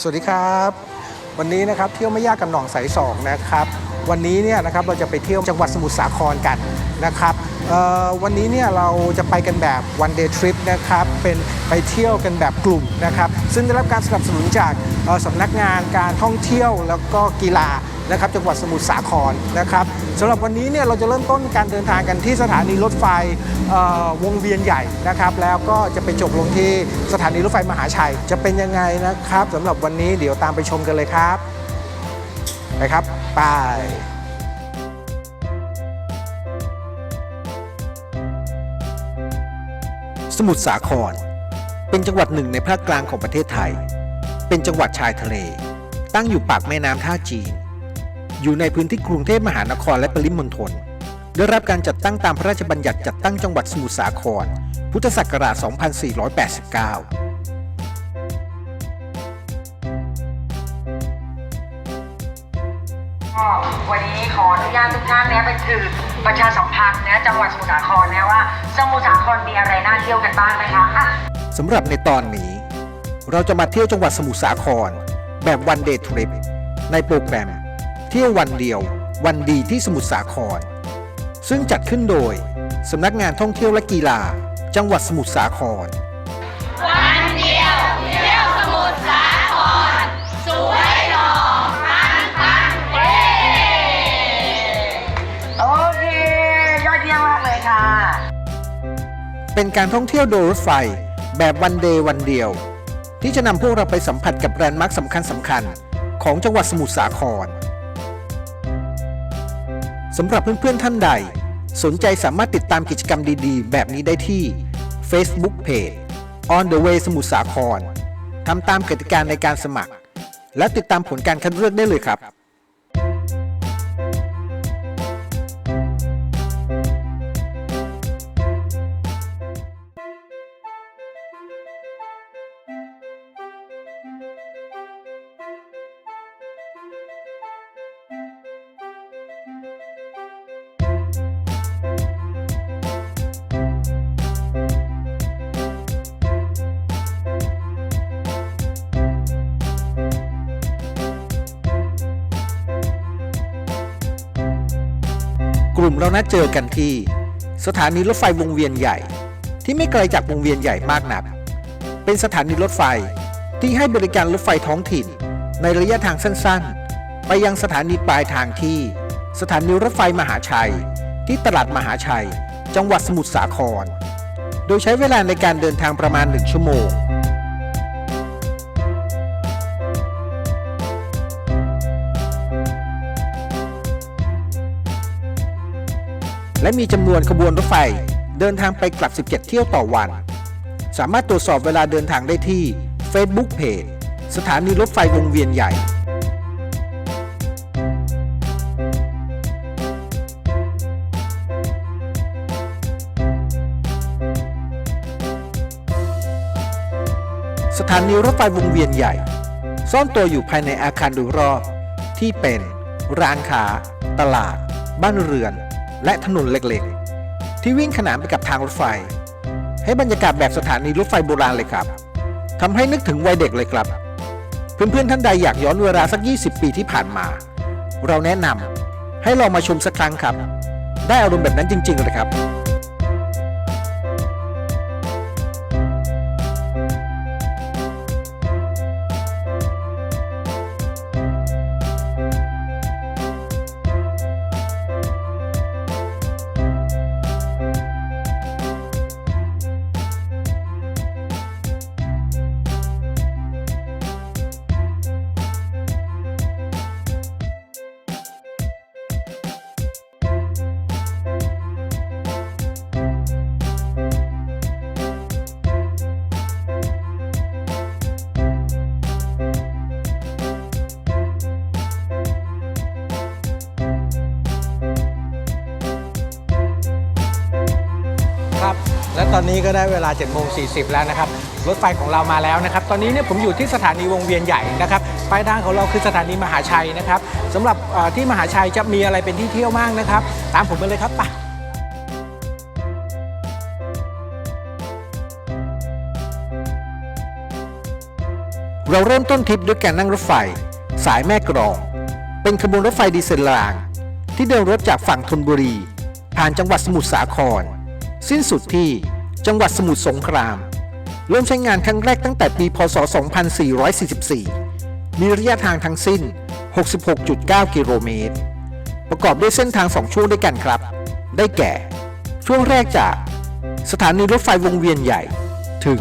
สวัสดีครับ วันนี้นะครับเที่ยวไม่ยากกับหนองสายสองนะครับ วันนี้เนี่ยนะครับเราจะไปเที่ยวจังหวัดสมุทรสาครกันนะครับวันนี้เนี่ยเราจะไปกันแบบ one day trip นะครับเป็นไปเที่ยวกันแบบกลุ่มนะครับ ซึ่งได้รับการสนับสนุนจากสำนักงานการท่องเที่ยวแล้วก็กีฬานะครับจังหวัดสมุทรสาครนะครับ สำหรับวันนี้เนี่ยเราจะเริ่มต้นการเดินทางกันที่สถานีรถไฟวงเวียนใหญ่นะครับ แล้วก็จะไปจบลงที่สถานีรถไฟมหาชัย จะเป็นยังไงนะครับสำหรับวันนี้เดี๋ยวตามไปชมกันเลยครับไปครับไปสมุทรสาคร เป็นจังหวัดหนึ่งในภาคกลางของประเทศไทย เป็นจังหวัดชายทะเล ตั้งอยู่ปากแม่น้ำท่าจีน อยู่ในพื้นที่กรุงเทพมหานครและปริมณฑลได้รับการจัดตั้งตามพระราชบัญญัติจัดตั้งจังหวัดสมุทรสาคร พุทธศักราช 2489ก็วันนี้ขออนุญาตทุกท่านเนี่ยเป็นสื่อประชาสัมพันธ์นะจังหวัดสมุทรสาครนะว่า สมุทรสาครมีอะไรน่าเที่ยวกันบ้างนะคะอะสำหรับในตอนนี้ เราจะมาเที่ยวจังหวัดสมุทรสาคร แบบวันเดย์ทริปในโปรแกรม เที่ยววันเดียว วันดีที่สมุทรสาคร ซึ่งจัดขึ้นโดยสำนักงานท่องเที่ยวและกีฬา จังหวัดสมุทรสาครโอเค ยอดเยี่ยมมากเลยค่ะ เป็นการท่องเที่ยวโดยรถไฟแบบวันเดย์วันเดียว ที่จะนำพวกเราไปสัมผัสกับแลนด์มาร์คสำคัญสำคัญๆของจังหวัดสมุทรสาคร สำหรับเพื่อนๆท่านใด สนใจสามารถติดตามกิจกรรมดีๆ แบบนี้ได้ที่ Facebook Page On the Way สมุทรสาครทำตามกติกาในการสมัคร และติดตามผลการคัดเลือกได้เลยครับ กลุ่มเรานัดเจอกันที่ สถานีรถไฟวงเวียนใหญ่ ที่ไม่ไกลจากวงเวียนใหญ่มากนัก เป็นสถานีรถไฟที่ให้บริการรถไฟท้องถิ่น ในระยะทางสั้นๆ ไปยังสถานีปลายทางที่ สถานีรถไฟมหาชัย ที่ตลาดมหาชัย จังหวัดสมุทรสาคร โดยใช้เวลาในการเดินทางประมาณ1ชั่วโมง และมีจำนวนขบวนรถไฟ เดินทางไปกลับ 17 เที่ยวต่อวัน สามารถตรวจสอบเวลาเดินทางได้ที่ Facebook Page สถานีรถไฟวงเวียนใหญ่สถานีรถไฟวงเวียนใหญ่ ซ่อนตัวอยู่ภายในอาคารโดยรอบ ที่เป็น ร้านค้า ตลาด บ้านเรือน และถนนเล็กๆ ที่วิ่งขนานไปกับทางรถไฟ ให้บรรยากาศแบบสถานีรถไฟโบราณเลยครับทำให้นึกถึงวัยเด็กเลยครับเพื่อนๆท่านใดอยากย้อนเวลาสัก 20 ปีที่ผ่านมา เราแนะนำให้ลองมาชมสักครั้งครับ ได้อารมณ์แบบนั้นจริงๆเลยครับ ก็ได้เวลา7โมง40แล้วนะครับ รถไฟของเรามาแล้วนะครับ ตอนนี้เนี่ยผมอยู่ที่สถานีวงเวียนใหญ่นะครับ ปลายทางของเราคือสถานีมหาชัยนะครับสำหรับที่มหาชัยจะมีอะไรเป็นที่เที่ยวมากนะครับ ตามผมไปเลยครับไปเราเริ่มต้นทริปด้วยการนั่งรถไฟ สายแม่กรอง เป็นขบวนรถไฟดีเซลราง ที่เดินรถจากฝั่งธนบุรี ผ่านจังหวัดสมุทรสาคร สิ้นสุดที่ จังหวัดสมุทรสงคราม เริ่มใช้งานครั้งแรกตั้งแต่ปี พศ 2444 มีระยะทางทั้งสิ้น 66.9 กิโลเมตร ประกอบด้วยเส้นทาง 2 ช่วงด้วยกันครับ ได้แก่ ช่วงแรกจาก สถานีรถไฟวงเวียนใหญ่ ถึง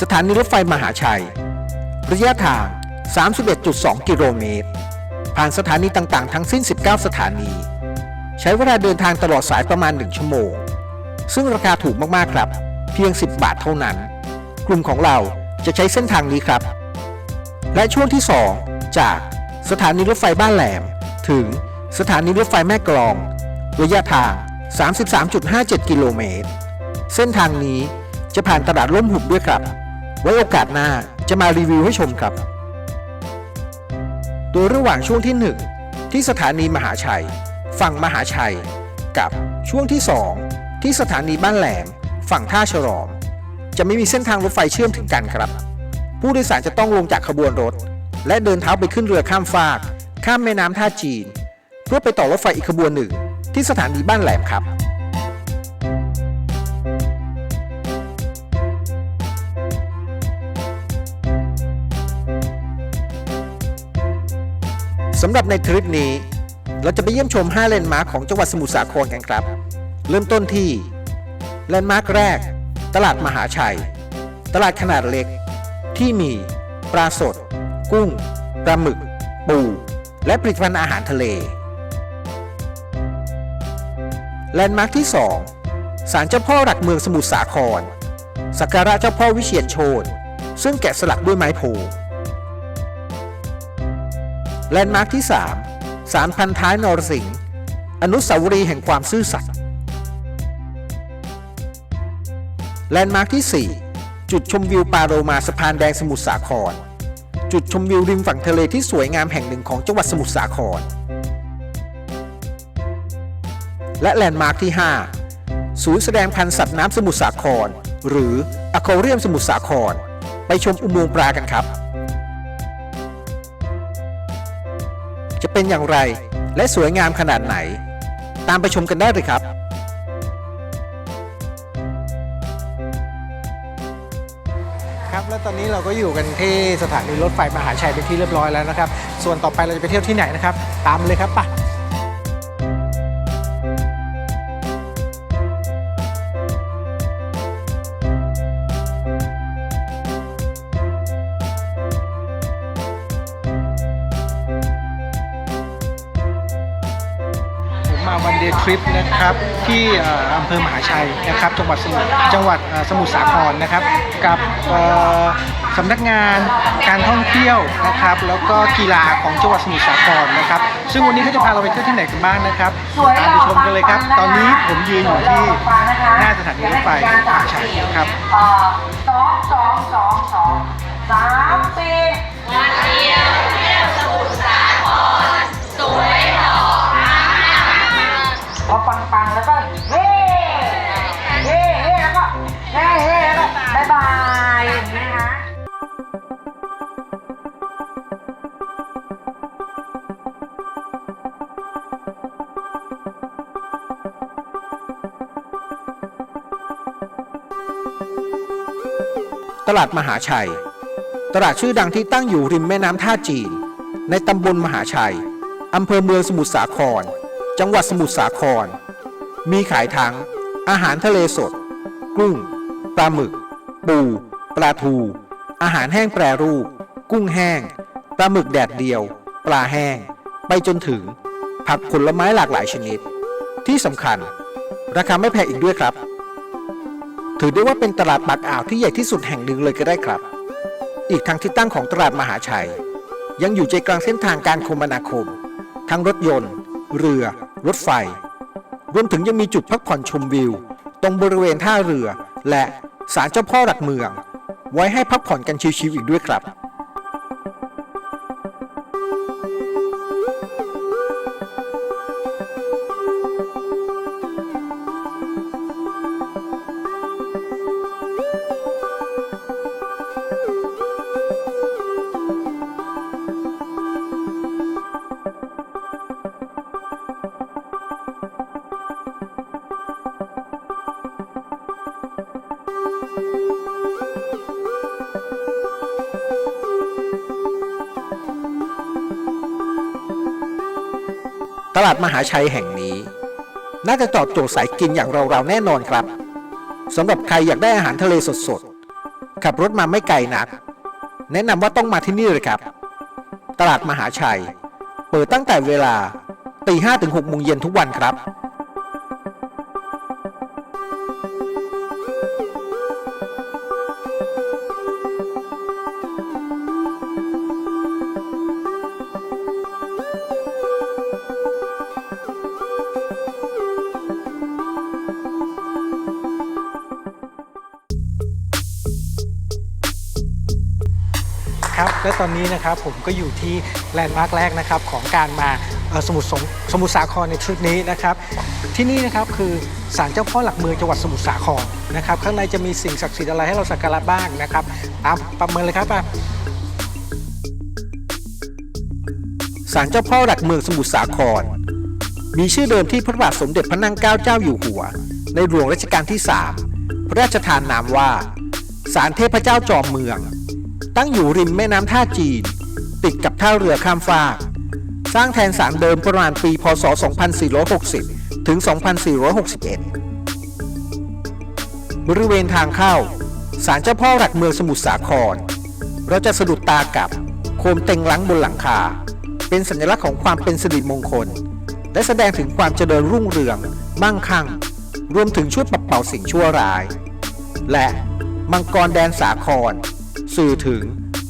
สถานีรถไฟมหาชัย ระยะทาง 31.2 กิโลเมตร ผ่านสถานีต่างๆ ทั้งสิ้น 19 สถานี ใช้เวลาเดินทางตลอดสายประมาณ 1 ชั่วโมง ซึ่งราคาถูกมาก ๆ ครับ เพียง 10 บาทเท่านั้น กลุ่มของเราจะใช้เส้นทางนี้ครับ และช่วงที่ 2 จากสถานีรถไฟบ้านแหลม ถึงสถานีรถไฟแม่กลอง ระยะทาง 33.57 กิโลเมตร เส้นทางนี้จะผ่านตลาดร่มหุบด้วยครับ ไว้โอกาสหน้าจะมารีวิวให้ชมครับ โดยระหว่างช่วงที่ 1 ที่สถานีมหาชัย ฝั่งมหาชัย กับช่วงที่ 2 ที่สถานีบ้านแหลม ฝั่งท่าฉลอม จะไม่มีเส้นทางรถไฟเชื่อมถึงกันครับ ผู้โดยสารจะต้องลงจากขบวนรถ และเดินเท้าไปขึ้นเรือข้ามฟาก ข้ามแม่น้ำท่าจีน เพื่อไปต่อรถไฟอีกขบวนหนึ่ง ที่สถานีบ้านแหลมครับสำหรับในทริปนี้ เราจะไปเยี่ยมชม 5 เลนมาร์คของจังหวัดสมุทรสาครกันครับ เริ่มต้นที่ แลนด์มาร์คแรก ตลาดมหาชัย ตลาดขนาดเล็ก ที่มี ปลาสด กุ้ง ปลาหมึก ปู และผลิตภัณฑ์อาหารทะเล แลนด์มาร์คที่ 2 ศาลเจ้าพ่อหลักเมืองสมุทรสาคร สักการะเจ้าพ่อวิเชียรโชตซึ่งแกะสลักด้วยไม้โพแลนด์มาร์คที่ 3 สารพันท้ายนรสิงห์อนุสาวรีย์แห่งความซื่อสัตย์ แลนด์มาร์คที่ 4 จุดชมวิวปาโรมาสะพานแดงสมุทรสาคร จุดชมวิวริมฝั่งทะเลที่สวยงามแห่งหนึ่งของจังหวัดสมุทรสาคร และแลนด์มาร์คที่ 5 ศูนย์แสดงพันธุ์สัตว์น้ำสมุทรสาคร หรืออควาเรียมสมุทรสาคร ไปชมอุโมงค์ปลากันครับ จะเป็นอย่างไรและสวยงามขนาดไหน ตามไปชมกันได้เลยครับ นี้เราก็อยู่กันที่สถานีรถไฟมหาชัยเป็นที่เรียบร้อยแล้วนะครับ ส่วนต่อไปเราจะไปเที่ยวที่ไหนนะครับ ตามเลยครับไปะ มาวันเดย์ทริปนะครับที่อำเภอมหาชัยนะครับจังหวัดสมุทรจังหวัดสมุทรสาครนะครับ กับสำนักงานการท่องเที่ยวนะครับ แล้วก็กีฬาของจังหวัดสมุทรสาครนะครับ ซึ่งวันนี้เขาจะพาเราไปเที่ยวที่ไหนกันบ้างนะครับตามไปชมกันเลยครับ ตอนนี้ผมยืนอยู่ที่หน้าสถานีรถไฟมหาชัยครับสองสองสองสองสามสี่ พอปังปังๆแล้วก็เฮ้เฮ้เฮ้แล้วก็เฮ้เฮ้แล้วก็บายบายอย่างนี้นะคะตลาดมหาชัย ตลาดชื่อดังที่ตั้งอยู่ริมแม่น้ำท่าจีน ในตำบลมหาชัย อำเภอเมืองสมุทรสาคร จังหวัดสมุทรสาคร มีขายทั้งอาหารทะเลสด กุ้ง ปลาหมึก ปู ปลาทู อาหารแห้งแปรรูป กุ้งแห้ง ปลาหมึกแดดเดียว ปลาแห้ง ไปจนถึง ผักผลไม้หลากหลายชนิด ที่สำคัญ ราคาไม่แพงอีกด้วยครับ ถือได้ว่าเป็นตลาดปากอ่าวที่ใหญ่ที่สุดแห่งหนึ่งเลยก็ได้ครับ อีกทั้งที่ตั้งของตลาดมหาชัย ยังอยู่ใจกลางเส้นทางการคมนาคม ทั้งรถยนต์ เรือ รถไฟ รวมถึงยังมีจุดพักผ่อนชมวิว ตรงบริเวณท่าเรือ และศาลเจ้าพ่อหลักเมือง ไว้ให้พักผ่อนกันชิวๆอีกด้วยครับ ตลาดมหาชัยแห่งนี้ น่าจะตอบโจทย์สายกินอย่างเราๆแน่นอนครับสำหรับใครอยากได้อาหารทะเลสดๆ ขับรถมาไม่ไกลนัก แนะนำว่าต้องมาที่นี่เลยครับ ตลาดมหาชัย เปิดตั้งแต่เวลาตีห้ถึงหกโมงเย็นทุกวันครับ ครับ และตอนนี้นะครับผมก็อยู่ที่แลนด์มาร์คแรกนะครับของการมาสมุทรสงสมุทรสาครในทริปนี้นะครับ ที่นี่นะครับคือศาลเจ้าพ่อหลักเมืองจังหวัดสมุทรสาครนะครับ ข้างในจะมีสิ่งศักดิ์สิทธิ์อะไรให้เราสักการะบ้างนะครับตามประเมินเลยครับอะศาลเจ้าพ่อหลักเมืองสมุทรสาคร มีชื่อเดิมที่พระบาทสมเด็จพระนั่งเกล้าเจ้าอยู่หัว ในหลวงรัชกาลที่ 3 พระราชทานนามว่าศาลเทพเจ้าจอมเมือง ตั้งอยู่ริมแม่น้ำท่าจีน ติดกับท่าเรือข้ามฟาก สร้างแทนศาลเดิมประมาณปี พศ 2460 ถึง 2461 บริเวณทางเข้าศาลเจ้าพ่อหลักเมืองสมุทรสาคร เราจะสะดุดตากับโคมเต็งลังบนหลังคา เป็นสัญลักษณ์ของความเป็นสิริมงคล และแสดงถึงความเจริญรุ่งเรือง มั่งคั่ง รวมถึงช่วยปัดเป่าสิ่งชั่วร้าย และมังกรแดนสาคร สื่อถึง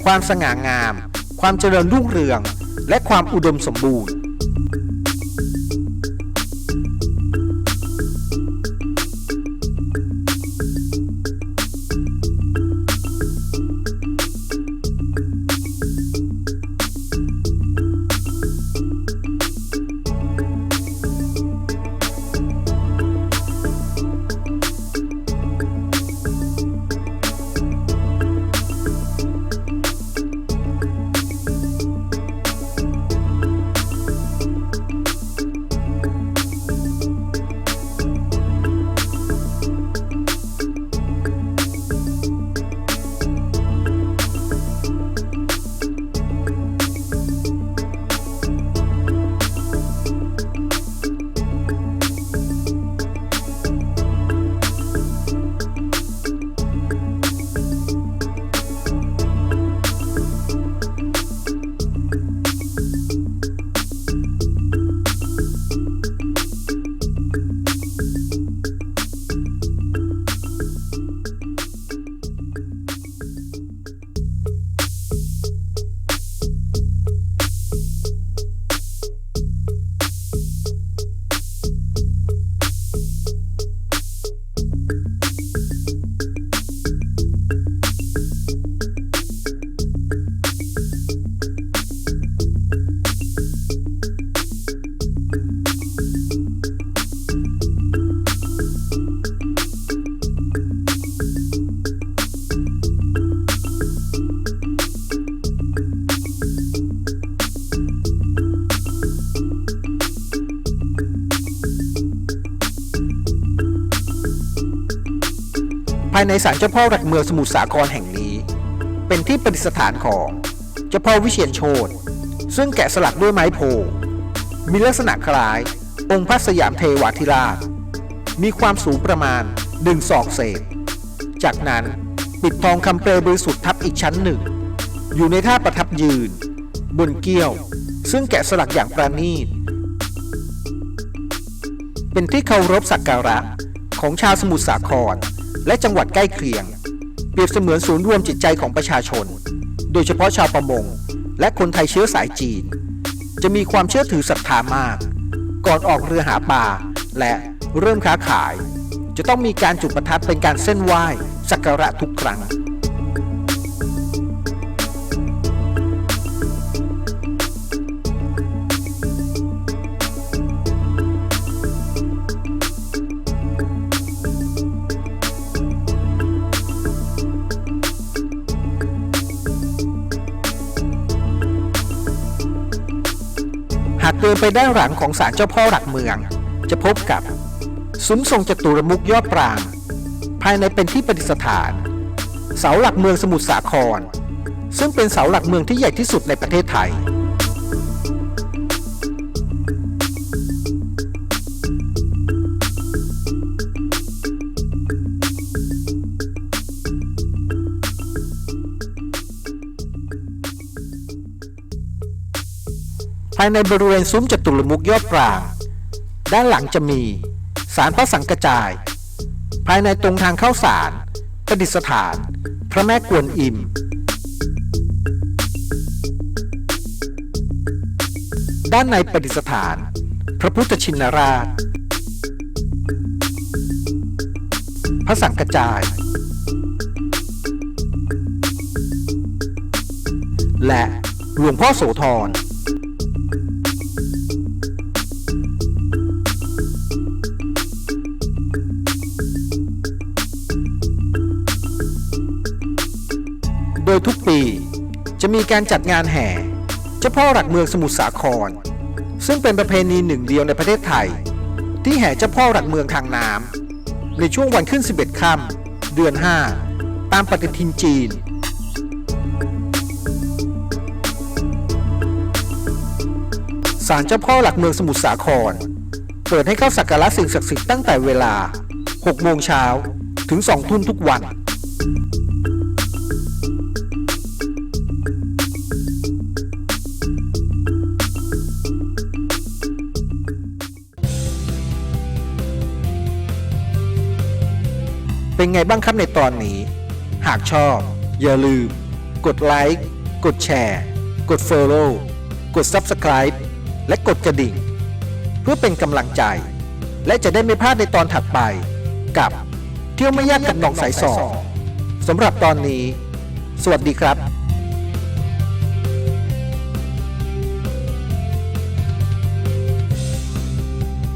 ความสง่างาม ความเจริญรุ่งเรือง และความอุดมสมบูรณ์ายในศาลเจ้าพ่อหลักเมืองสมุทรสาครแห่งนี้ เป็นที่ประดิษฐานของเจ้าพ่อวิเชียนโชตซึ่งแกะสลักด้วยไม้โพมีลักษณะคล้าย องค์พระสยามเทวาธิราช มีความสูงประมาณหนึ่งศอกเศษ จากนั้นปิดทองคำเปลวบริสุทธิ์ทับอีกชั้นหนึ่ง อยู่ในท่าประทับยืน บนเกี้ยว ซึ่งแกะสลักอย่างประณีต เป็นที่เคารพสักการะของชาวสมุทรสาคร และจังหวัดใกล้เคียง เปรียบเสมือนศูนย์รวมจิตใจของประชาชน โดยเฉพาะชาวประมง และคนไทยเชื้อสายจีน จะมีความเชื่อถือศรัทธามาก ก่อนออกเรือหาปลาและเริ่มค้าขาย จะต้องมีการจุดประทัดเป็นการเส้นไหว้สักการะทุกครั้ง เดินไปด้านหลังของศาลเจ้าพ่อหลักเมือง จะพบกับซุ้มทรงจตุรมุกยอดปราง ภายในเป็นที่ประดิษฐาน เสาหลักเมืองสมุทรสาคร ซึ่งเป็นเสาหลักเมืองที่ใหญ่ที่สุดในประเทศไทยายในบริเวณซุ้มจตุรมุกยอดปราง ด้านหลังจะมีศาลพระสังกจาย ภายในตรงทางเข้าศาลประดิษฐาน พระแม่กวนอิม ด้านในประดิษฐาน พระพุทธชินราช พระสังกจาย และหลวงพ่อโสธร ดยทุกปีจะมีการจัดงานแห่เจ้าพ่อหลักเมืองสมุทรสาคร ซึ่งเป็นประเพณีหนึ่งเดียวในประเทศไทย ที่แห่เจ้าพ่อหลักเมืองทางน้ำในช่วงวันขึ้น 11 ค่ำเดือน 5 ตามปฏิทินจีน ศาลเจ้าพ่อหลักเมืองสมุทรสาคร เปิดให้เข้าสักการะสิ่งศักดิ์สิทธิ์ตั้งแต่เวลา 6 โมงเช้าถึง 2 ทุ่มทุกวัน เป็นไงบ้างครับในตอนนี้ หากชอบ อย่าลืม กดไลค์ กดแชร์ กด Follow กด Subscribe และกดกระดิ่ง เพื่อเป็นกำลังใจ และจะได้ไม่พลาดในตอนถัดไป กับเที่ยวไม่ยากกับหนองสายสองสำหรับตอนนี้ สวัสดีครับ